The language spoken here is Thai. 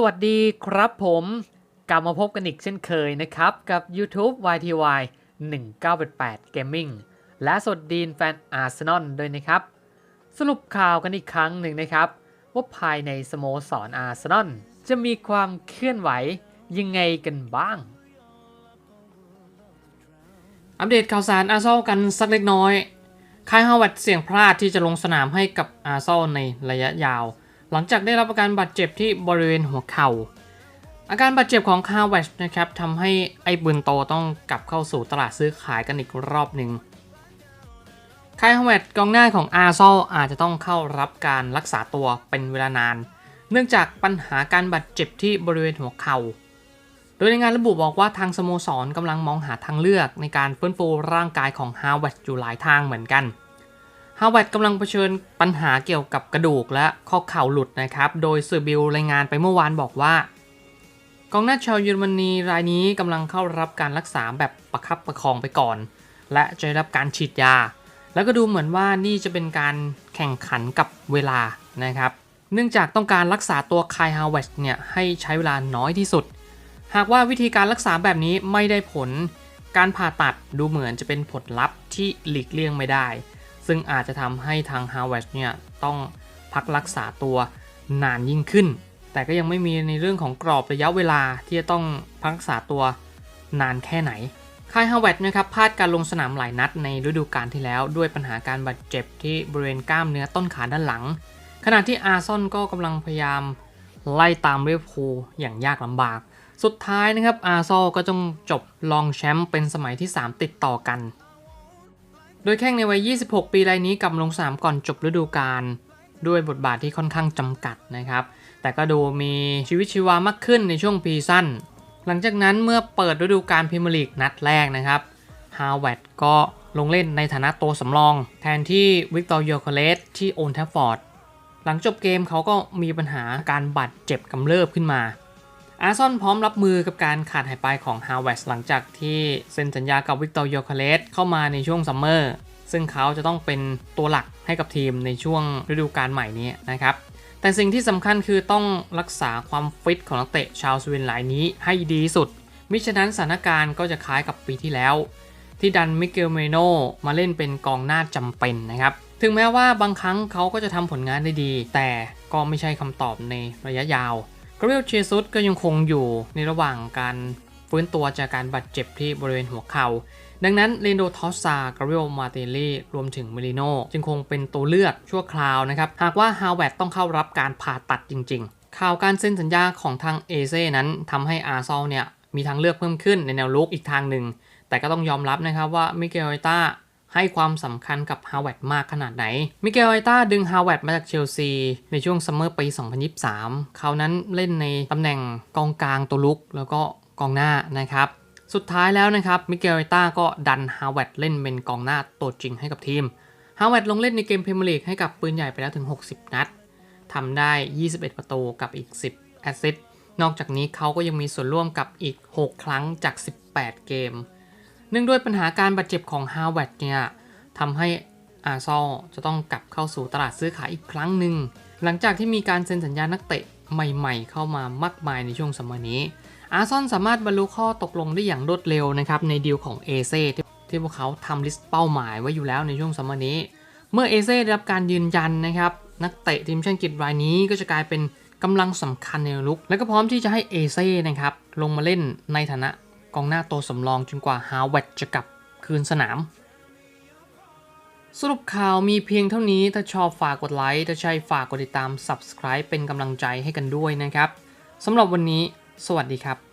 สวัสดีครับผมกลับมาพบกันอีกเช่นเคยนะครับ กับ YouTube YTY 1988 Gaming และสวัสดีแฟนอาร์เซนอลด้วยนะครับ สรุปข่าวกันอีกครั้งหนึ่งนะครับ ว่าภายในสโมสรอาร์เซนอลจะมีความเคลื่อนไหวยังไงกันบ้าง อัปเดตข่าวสารอาร์เซนอลกันสักเล็กน้อยคายฮาวเวิร์ดเสี่ยงพลาดที่จะลงสนามให้กับอาร์เซนอลในระยะยาว หลังจากได้รับอาการบาดเจ็บที่บริเวณหัวเข่า อาการบาดเจ็บของคาเวชนะครับทำให้ไอ้บุนโตต้องกลับเข้าสู่ตลาดซื้อขายกันอีกรอบหนึ่งคายฮาเวชกองหน้าของอาร์ซอลอาจจะต้องเข้ารับการรักษาตัวเป็นเวลานาน เนื่องจากปัญหาการบาดเจ็บที่บริเวณหัวเข่า โดยในงานระบุบอกว่าทางสโมสรกำลังมองหาทางเลือกในการฟื้นฟูร่างกายของฮาวเวชอยู่หลายทางเหมือนกัน ฮาวเวิร์ดกำลังเผชิญปัญหาเกี่ยวกับกระดูกและข้อเข่าหลุดนะครับ โดยสื่อบิลรายงานไปเมื่อวานบอกว่ากองหน้าชาวเยอรมนีรายนี้กำลังเข้ารับการรักษาแบบประคับประคองไปก่อน และจะได้รับการฉีดยา แล้วก็ดูเหมือนว่านี่จะเป็นการแข่งขันกับเวลานะครับ เนื่องจากต้องการรักษาตัวคายฮาวเวิร์ดเนี่ยให้ใช้เวลาน้อยที่สุด หากว่าวิธีการรักษาแบบนี้ไม่ได้ผล การผ่าตัดดูเหมือนจะเป็นผลลัพธ์ที่หลีกเลี่ยงไม่ได้ ซึ่งอาจจะทำให้ทางฮาวเวิร์ดเนี่ยต้องพักรักษาตัวนานยิ่งขึ้น แต่ก็ยังไม่มีในเรื่องของกรอบระยะเวลาที่จะต้องพักรักษาตัวนานแค่ไหน ค่ายฮาวเวิร์ดนะครับพลาดการลงสนามหลายนัดในฤดูกาลที่แล้ว ด้วยปัญหาการบาดเจ็บที่บริเวณกล้ามเนื้อต้นขาด้านหลัง ขณะที่อาร์ซอนก็กำลังพยายามไล่ตามเรียบพูอย่างยากลำบาก สุดท้ายนะครับอาร์ซอก็ต้องจบรองแชมป์เป็นสมัยที่ 3 ติดต่อกัน โดยแข่งในวัย 26 ปีรายนี้กลับลงสนามก่อนจบฤดูกาลด้วยบทบาทที่ค่อนข้างจำกัดนะครับ แต่ก็ดูมีชีวิตชีวามากขึ้นในช่วงปีสั้น หลังจากนั้นเมื่อเปิดฤดูกาลพรีเมียร์ลีกนัดแรกนะครับฮาวเวิร์ดก็ลงเล่นในฐานะตัวสำรอง แทนที่วิกตอร์ยอร์คเลสที่โอนแทฟฟอร์ด หลังจบเกมเขาก็มีปัญหาการบาดเจ็บกำเริบขึ้นมา อาร์ซอนพร้อมรับมือกับการขาดหายไปของฮาวเวิร์ดหลังจากที่เซ็นสัญญากับวิกตอร์โยอร์คเลสเข้ามาในช่วงซัมเมอร์ซึ่งเขาจะต้องเป็นตัวหลักให้กับทีมในช่วงฤดูกาลใหม่นี้นะครับแต่สิ่งที่สำคัญคือต้องรักษาความฟิตของนักเตะชาวสวีเดนรายนี้ให้ดีสุด มิฉะนั้นสถานการณ์ก็จะคล้ายกับปีที่แล้ว ที่ดันมิเกลเมโนมาเล่นเป็นกองหน้าจำเป็นนะครับ ถึงแม้ว่าบางครั้งเขาก็จะทำผลงานได้ดี แต่ก็ไม่ใช่คำตอบในระยะยาว กราเบลเชซุสก็ยังคงอยู่ในระหว่างการฟื้นตัวจากการบาดเจ็บที่บริเวณหัวเข่า ดังนั้นเรนโดทอสซากราเบลมาเตเล่รวมถึงเมลิโนจึงคงเป็นตัวเลือกชั่วคราวนะครับ หากว่าฮาวเวิร์ดต้องเข้ารับการผ่าตัดจริงๆ ข่าวการเซ็นสัญญาของทางเอเซ่นั้นทำให้อาร์ซอลเนี่ยมีทางเลือกเพิ่มขึ้นในแนวลุกอีกทางหนึ่ง แต่ก็ต้องยอมรับนะครับว่ามิเกลไอต้า ให้ความสำคัญกับฮาวเวิร์ดมากขนาดไหน มิเกลไอต้าดึงฮาวเวิร์ดมาจากเชลซี ในช่วงซัมเมอร์ปี 2023 เขานั้นเล่นในตำแหน่งกองกลางตัวลุก แล้วก็กองหน้านะครับ สุดท้ายแล้วนะครับ มิเกลไอต้าก็ดันฮาวเวิร์ดเล่นเป็นกองหน้าตัวจริงให้กับทีม ฮาวเวิร์ดลงเล่นในเกมพรีเมียร์ลีกให้กับปืนใหญ่ไปแล้วถึง 60 นัดทำได้ 21 ประตูกับอีก 10 แอสซิสต์ นอกจากนี้เขาก็ยังมีส่วนร่วมกับอีก 6 ครั้งจาก 18 เกม เนื่องด้วยปัญหาการบาดเจ็บของฮาวเวิร์ดเนี่ยทำให้อาร์ซอลจะต้องกลับเข้าสู่ตลาดซื้อขายอีกครั้งหนึ่ง หลังจากที่มีการเซ็นสัญญานักเตะใหม่ๆ เข้ามามากมายในช่วงสมัยนี้ อาร์ซอนสามารถบรรลุข้อตกลงได้อย่างรวดเร็วนะครับในดีลของเอเซ่ที่พวกเขาทำลิสต์เป้าหมายไว้อยู่แล้วในช่วงสมัยนี้ เมื่อเอเซได้รับการยืนยันนะครับนักเตะทีมชาติอังกฤษรายนี้ก็จะกลายเป็นกำลังสำคัญในลุก และก็พร้อมที่จะให้เอเซ่นะครับลงมาเล่นในฐานะ กองหน้าตัวสำรองจนกว่าฮาวเวิร์ดจะกลับคืนสนาม สรุปข่าวมีเพียงเท่านี้ถ้าชอบฝากกดไลค์ถ้าใช่ฝากกดติดตาม Subscribe เป็นกำลังใจให้กันด้วยนะครับสำหรับวันนี้ สวัสดีครับ